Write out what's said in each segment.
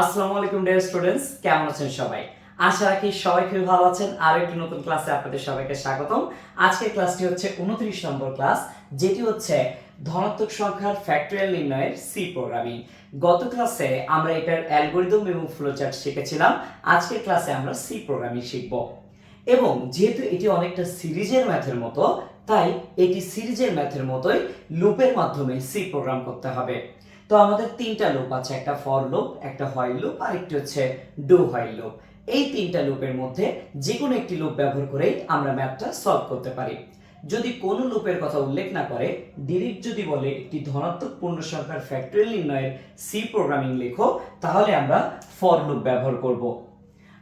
আসসালামু আলাইকুম dear students কেমন আছেন সবাই? আশা রাখি সবাই খুবই ভালো আছেন। একটি নতুন ক্লাসে আপনাদের সবাইকে স্বাগতম। আজকের ক্লাসটি হচ্ছে উনত্রিশ নম্বর ক্লাস যেটি হচ্ছে ধনাত্মক সংখ্যার ফ্যাক্টরিয়াল নির্ণয়ের সি প্রোগ্রামিং গত ক্লাসে আমরা এটার অ্যালগোরিদম এবং ফ্লোচার্ট শিখেছিলাম। আজকের ক্লাসে আমরা সি প্রোগ্রামিং শিখব। এবং যেহেতু এটি অনেকটা সিরিজের ম্যাথের মতো, তাই এটি সিরিজের ম্যাথের মতোই লুপের মাধ্যমে সি প্রোগ্রাম করতে হবে। তো আমাদের তিনটা লুপ আছে, একটা ফর লুপ একটা হোয়াইল লুপ আর একটি হচ্ছে ডু হোয়াইল লুপ এই তিনটা লুপের মধ্যে যে কোনো একটি লুপ ব্যবহার করেই আমরা ম্যাপটা সলভ করতে পারি। যদি কোনো লুপের কথা উল্লেখ না করে ডিলিট যদি বলে একটি ধনাত্মক পূর্ণ সংখ্যার ফ্যাক্টরিয়াল নির্ণয়ের সি প্রোগ্রামিং লেখো, তাহলে আমরা ফর লুপ ব্যবহার করব।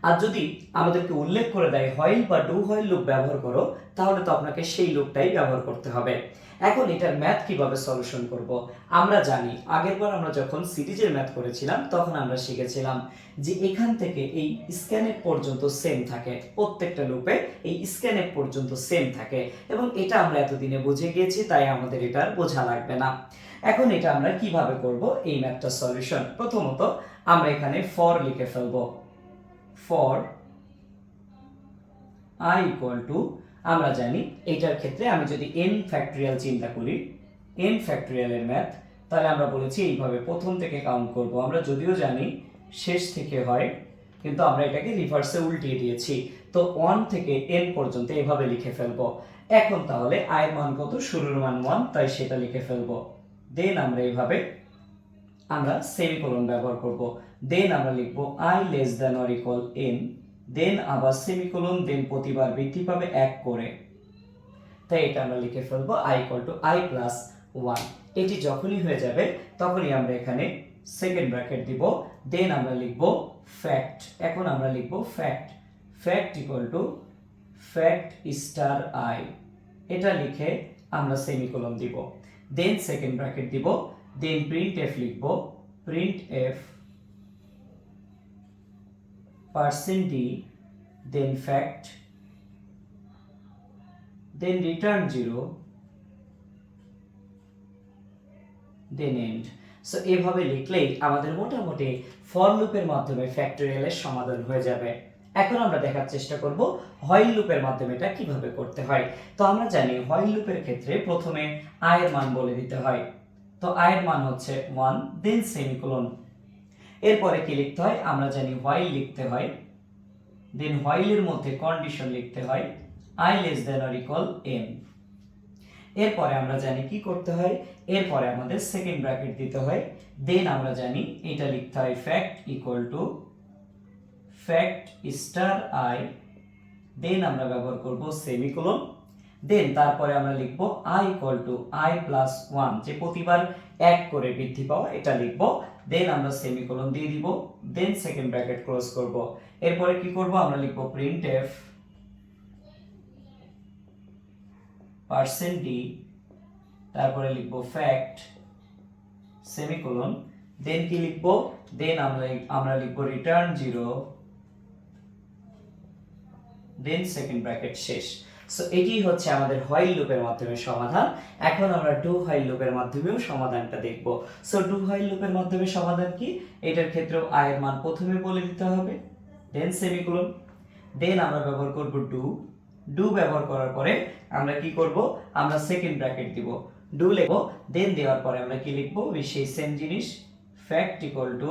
আর যদি আমাদেরকে উল্লেখ করে দেয় হোয়াইল বা ডু হোয়াইল লুপ ব্যবহার করো, তাহলে তো আপনাকে সেই লুপটাই ব্যবহার করতে হবে। এখন এটার ম্যাথ কীভাবে সলিউশন করব? আমরা জানি আগেরবার আমরা যখন সিরিজের ম্যাথ করেছিলাম, তখন আমরা শিখেছিলাম যে এখান থেকে এই স্ক্যানেট পর্যন্ত সেম থাকে, প্রত্যেকটা লুপে এই স্ক্যানেট পর্যন্ত সেম থাকে এবং এটা আমরা এতদিনে বুঝে গিয়েছি, তাই আমাদের এটা আর বোঝা লাগবে না। এখন এটা আমরা কীভাবে করব? এই ম্যাথটা সলিউশন প্রথমত আমরা এখানে ফর লিখে ফেলব। ফর i ইকুয়াল টু আমরা জানি এটার ক্ষেত্রে আমি যদি n ফ্যাক্টরিয়াল চিন্তা করি, n ফ্যাক্টরিয়ালের ম্যাথ তাহলে আমরা বলেছি এইভাবে প্রথম থেকে কাউন্ট করব। আমরা যদিও জানি শেষ থেকে হয়, কিন্তু আমরা এটাকে রিভার্সে উল্টিয়ে দিয়েছি। তো ওয়ান থেকে n পর্যন্ত এভাবে লিখে ফেলব। এখন তাহলে এর মান কত? শুরুর মান ওয়ান তাই সেটা লিখে ফেলব। দেন আমরা এইভাবে আমরা সেমিকোলন ব্যবহার করব। দেন আমরা লিখব I less than or equal n then আবার সেমিকোলন দেন প্রতিবার বৃদ্ধি পাবে এক করে। তাই এটা আমরা লিখে ফেলব I equal to I plus one এটি যখনই হয়ে যাবে, তখনই আমরা এখানে সেকেন্ড ব্র্যাকেট দিব। দেন আমরা লিখব ফ্যাক্ট এখন আমরা লিখব fact fact equal to fact star i এটা লিখে আমরা সেমিকোলন দিব। দেন সেকেন্ড ব্র্যাকেট দিব। দেন প্রিন্ট এফ লিখব। Print f percent d then fact, then return 0 then end so এভাবে লিখলেই আমাদের মোটামুটি ফর লুপের মাধ্যমে ফ্যাক্টরিয়ালের সমাধান হয়ে যাবে। এখন আমরা দেখার চেষ্টা করব হোয়াইল লুপের মাধ্যমে এটা কীভাবে করতে হয়। তো আমরা জানি হোয়াইল লুপের ক্ষেত্রে প্রথমে আয়ের মান বলে দিতে হয়। তো আয়ের মান হচ্ছে ওয়ান দেন সেমিকোলন এরপরে কি লিখতে হয়? আমরা জানি হোয়াইল লিখতে হয় দেন হোয়াইলের মধ্যে কন্ডিশন লিখতে হয় i less than or equal m এরপরে আমরা জানি কি করতে হয়? এরপরে আমাদের সেকেন্ড ব্র্যাকেট দিতে হয় দেন আমরা জানি এটা লিখতে হয় fact equal to fact star i then আমরা ব্যবহার করব সেমিকোলন দেন তারপরে আমরা লিখব i equal to i plus one যে প্রতিবার এক করে বৃদ্ধি পাওয়া এটা লিখব। দেন আমরা সেমিকোলন দিয়ে দিব। দেন সেকেন্ড ব্র্যাকেট ক্লোজ করব। এরপরে কি করব? আমরা লিখব প্রিন্ট এফ পার্সেন্ট ডি তারপরে লিখব ফ্যাক্ট সেমিকোলন দেন কি লিখব? দেন আমরা আমরা লিখব return zero then second bracket শেষ। সো এটি হচ্ছে আমাদের হোয়াইল লুপের মাধ্যমে সমাধান। এখন আমরা ডু হোয়াইল লুপের মাধ্যমেও সমাধানটা দেখব। সো ডু হোয়াইল লুপের মাধ্যমে সমাধান কি? এটার ক্ষেত্রেও আয়ের মান প্রথমে বলে দিতে হবে। দেন সেমিকোলন দেন আমরা ব্যবহার করব ডু ডু ব্যবহার করার পরে আমরা কি করব? আমরা সেকেন্ড ব্র্যাকেট দিব। ডু লিখব। দেন দেওয়ার পরে আমরা কি লিখব? ওই সেই সেম জিনিস। Fact equal to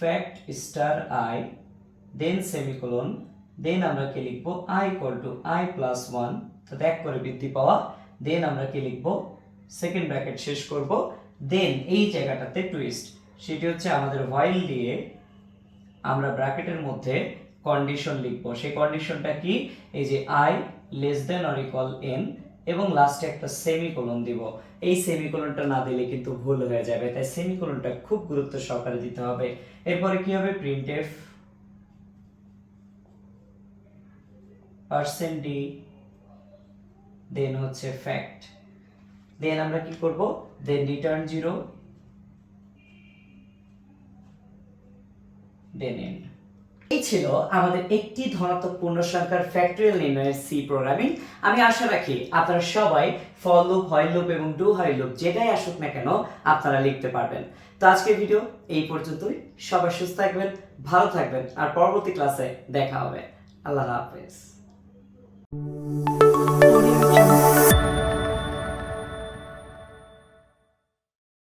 fact star i then semicolon then আমরা কি লিখব? I equal to i plus one তো এক করে বৃদ্ধি পাওয়া। দেন আমরা কি লিখব? সেকেন্ড ব্র্যাকেট শেষ করব। দেন এই জায়গাটাতে টুইস্ট সেটি হচ্ছে আমাদের হোয়াইল দিয়ে আমরা ব্র্যাকেটের মধ্যে কন্ডিশন লিখব। সেই কন্ডিশনটা কি? এই যে i less than or equal n এবং লাস্টে একটা সেমিকোলন দিব। এই সেমিকোলনটা না দিলে কিন্তু ভুল হয়ে যাবে, তাই সেমিকোলনটা খুব গুরুত্ব সহকারে দিতে হবে। এরপরে কি হবে? Print f percent d then হচ্ছে ফ্যাক্ট দেন আমরা কি করব? Then return zero then end এই ছিল আমাদের একটি ধনাত্মক পূর্ণ সংখ্যার ফ্যাক্টরিয়াল নির্ণয়ের সি প্রোগ্রামিং আমি আশা রাখি আপনারা সবাই ফর লুপ হয় লুপ এবং ডু হয় লুপ যেটাই আসুক না কেন আপনারা লিখতে পারবেন। তো আজকের ভিডিও এই পর্যন্তই। সবাই সুস্থ থাকবেন, ভালো থাকবেন, আর পরবর্তী ক্লাসে দেখা হবে। আল্লাহ হাফেজ। you.